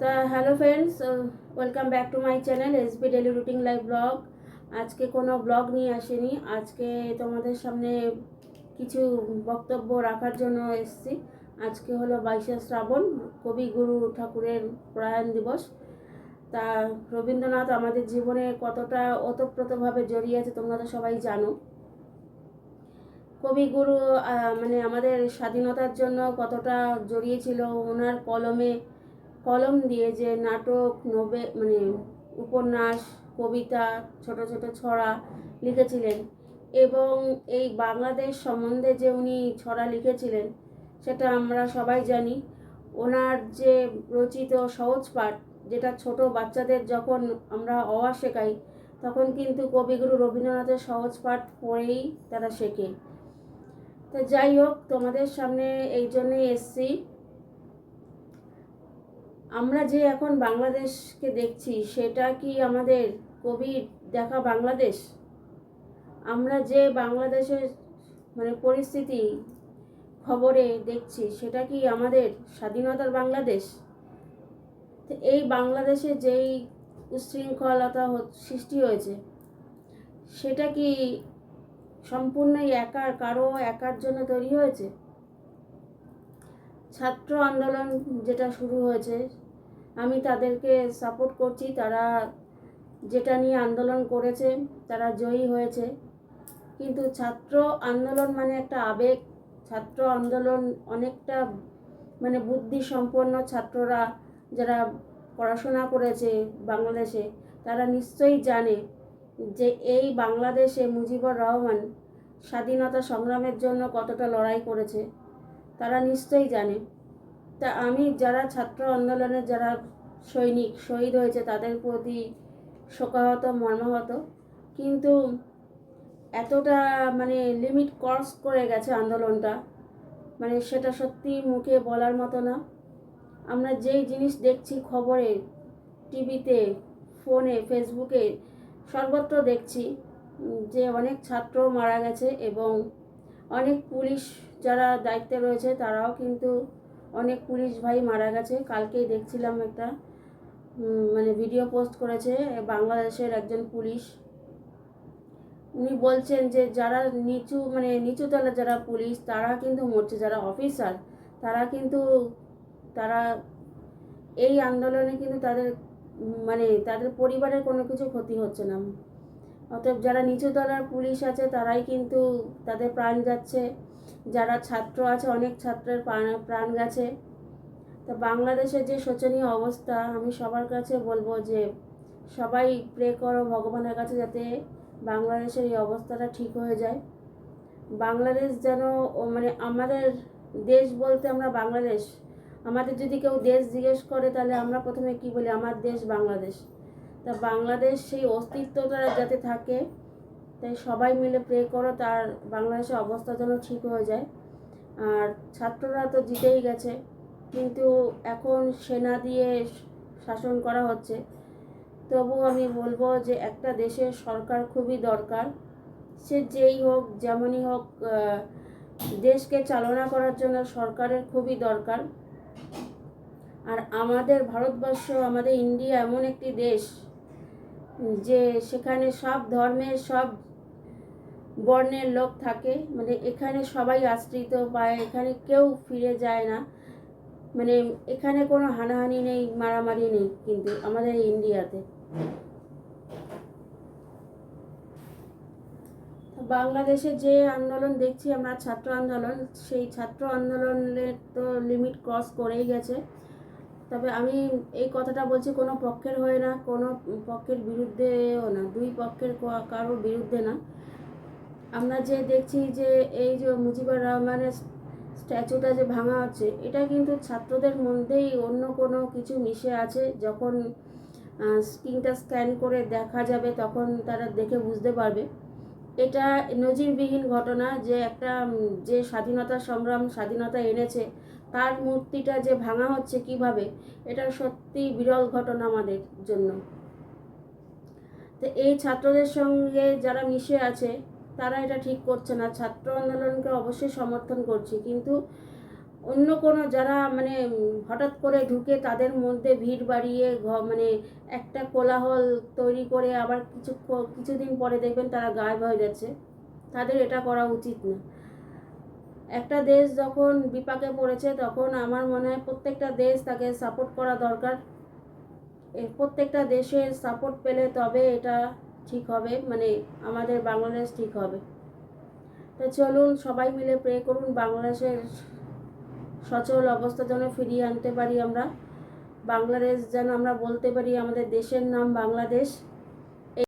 তা hello friends welcome back to my channel S B daily routine live blog আজকে কোনো blog নিয়ে আসেনি, আজকে তোমাদের সামনে কিছু বক্তব্য রাখার জন্য এসেছি। আজকে হলো বাইশে শ্রাবণ কবিগুরু ঠাকুরের প্রয়াণ দিবস। তা রবীন্দ্রনাথ, আমাদের জীবনে কতটা ওতপ্রোতভাবে জড়িয়ে আছে তোমরা তো সবাই জানো। কবিগুরু মানে আমাদের স্বাধীনতার জন্য কতটা জড়িয়েছিল ওনার কলমে কলম দিয়ে যে নাটক, নোবে মানে উপন্যাস, কবিতা, ছোট ছোট ছড়া লিখেছিলেন এবং এই বাংলাদেশ সম্বন্ধে যে উনি ছড়া লিখেছিলেন সেটা আমরা সবাই জানি। ওনার যে রচিত সহজ পাঠ, যেটা ছোট বাচ্চাদের যখন আমরা অওয়া শেখাই, তখন কিন্তু কবিগুরু রবীন্দ্রনাথের সহজ পাঠ পড়েই তারা শেখে। তো যাই হোক, তোমাদের সামনে এই জন্যই এসছি। আমরা যে এখন বাংলাদেশকে দেখছি, সেটা কি আমাদের কবির দেখা বাংলাদেশ? আমরা যে বাংলাদেশের মানে পরিস্থিতি খবরে দেখছি, সেটা কি আমাদের স্বাধীনতার বাংলাদেশ? তো এই বাংলাদেশে যেই উশৃঙ্খলতা সৃষ্টি হয়েছে, সেটা কি সম্পূর্ণই একার কারও একার জন্য তৈরি হয়েছে? ছাত্র আন্দোলন যেটা শুরু হয়েছে আমি তাদেরকে সাপোর্ট করছি, তারা যেটা নিয়ে আন্দোলন করেছে, তারা জয়ী হয়েছে। কিন্তু ছাত্র আন্দোলন মানে একটা আবেগ। ছাত্র আন্দোলন অনেকটা মানে বুদ্ধি সম্পন্ন ছাত্ররা যারা পড়াশোনা করেছে বাংলাদেশে, তারা নিশ্চয়ই জানে যে এই বাংলাদেশে মুজিবুর রহমান স্বাধীনতা সংগ্রামের জন্য কতটা লড়াই করেছে। তারা নিশ্চয়ই জানে। তা আমি যারা ছাত্র আন্দোলনে যারা সৈনিক, শহীদ হয়েছে তাদের প্রতি শোকাহত, মর্মাহত। কিন্তু এতটা মানে লিমিট ক্রস করে গেছে আন্দোলনটা মানে সেটা সত্যি মুখে বলার মতো না। আমরা যেই জিনিস দেখছি খবরে, টিভিতে, ফোনে, ফেসবুকে, সর্বত্র দেখছি যে অনেক ছাত্র মারা গেছে এবং অনেক পুলিশ যারা দায়িত্বে রয়েছে তারাও কিন্তু অনেক পুলিশ ভাই মারা গেছে। কালকেই দেখছিলাম একটা মানে ভিডিও পোস্ট করেছে বাংলাদেশের একজন পুলিশ। উনি বলছেন যে যারা নিচু মানে নিচু তলা যারা পুলিশ, তারা কিন্তু মরছে। যারা অফিসার তারা কিন্তু, তারা এই আন্দোলনে কিন্তু তাদের মানে তাদের পরিবারের কোনো কিছু ক্ষতি হচ্ছে না। অতএব যারা নিচু তলার পুলিশ আছে, তারাই কিন্তু তাদের প্রাণ যাচ্ছে। যারা ছাত্র আছে, অনেক ছাত্রের প্রাণ গেছে। তা বাংলাদেশের যে শোচনীয় অবস্থা, আমি সবার কাছে বলব যে, সবাই প্রে করো ভগবানের কাছে যাতে বাংলাদেশের এই অবস্থাটা ঠিক হয়ে যায়। বাংলাদেশ যেন মানে আমাদের দেশ বলতে আমরা বাংলাদেশ। আমাদের যদি কেউ দেশ জিজ্ঞেস করে, তাহলে আমরা প্রথমে কি বলি? আমার দেশ বাংলাদেশ। তা বাংলাদেশ সেই অস্তিত্বটা যাতে থাকে তাই সবাই মিলে প্রে করো, তার বাংলাদেশের অবস্থা যেন ঠিক হয়ে যায়। আর ছাত্ররা তো জিতেই গেছে, কিন্তু এখন সেনা দিয়ে শাসন করা হচ্ছে। তবু আমি বলব যে একটা দেশের সরকার খুবই দরকার, সে যেই হোক, যেমনই হোক দেশকে চালনা করার জন্য সরকারের খুবই দরকার। আর আমাদের ভারতবর্ষ, আমাদের ইন্ডিয়া এমন একটি দেশ যে সেখানে সব ধর্মের, সব বর্ণের লোক থাকে। মানে এখানে সবাই আশ্রিত পায় এখানে কেউ ফিরে যায় না। মানে এখানে কোনো হানাহানি নেই, মারামারি নেই কিন্তু আমাদের ইন্ডিয়াতে। বাংলাদেশে যে আন্দোলন দেখছি আমরা, ছাত্র আন্দোলন, সেই ছাত্র আন্দোলনের তো লিমিট ক্রস করেই গেছে। তবে আমি এই কথাটা বলছি, কোনো পক্ষের হয়ে না, কোনো পক্ষের বিরুদ্ধেও না, দুই পক্ষের কারোর বিরুদ্ধে না। আমরা যে দেখছি যে এই যে মুজিবুর রহমানের স্ট্যাচুটা যে ভাঙা হচ্ছে, এটা কিন্তু ছাত্রদের মধ্যেই অন্য কোনো কিছু মিশে আছে। যখন স্ক্রিনটা স্ক্যান করে দেখা যাবে, তখন তারা দেখে বুঝতে পারবে। এটা নজিরবিহীন ঘটনা যে একটা যে স্বাধীনতা সংগ্রাম, স্বাধীনতা এনেছে তার মূর্তিটা যে ভাঙা হচ্ছে কীভাবে, এটা সত্যি বিরল ঘটনা আমাদের জন্য। তো এই ছাত্রদের সঙ্গে যারা মিশে আছে, তারা এটা ঠিক করছে না। ছাত্র আন্দোলনকে অবশ্যই সমর্থন করছি, কিন্তু অন্য কোনো যারা মানে হঠাৎ করে ঢুকে তাদের মধ্যে ভিড় বাড়িয়ে মানে একটা কোলাহল তৈরি করে আবার কিছু কিছুদিন পরে দেখবেন তারা গায়েব হয়ে যাচ্ছে। তাদের এটা করা উচিত না। একটা দেশ যখন বিপাকে পড়েছে, তখন আমার মনে হয় প্রত্যেকটা দেশ তাকে সাপোর্ট করা দরকার। প্রত্যেকটা দেশের সাপোর্ট পেলে তবে এটা ঠিক হবে মানে আমাদের বাংলাদেশ ঠিক হবে। তো চলুন সবাই মিলে প্রে করুন, বাংলাদেশের সচল অবস্থা যেন ফিরিয়ে আনতে পারি আমরা। বাংলাদেশ যেন আমরা বলতে পারি আমাদের দেশের নাম বাংলাদেশ।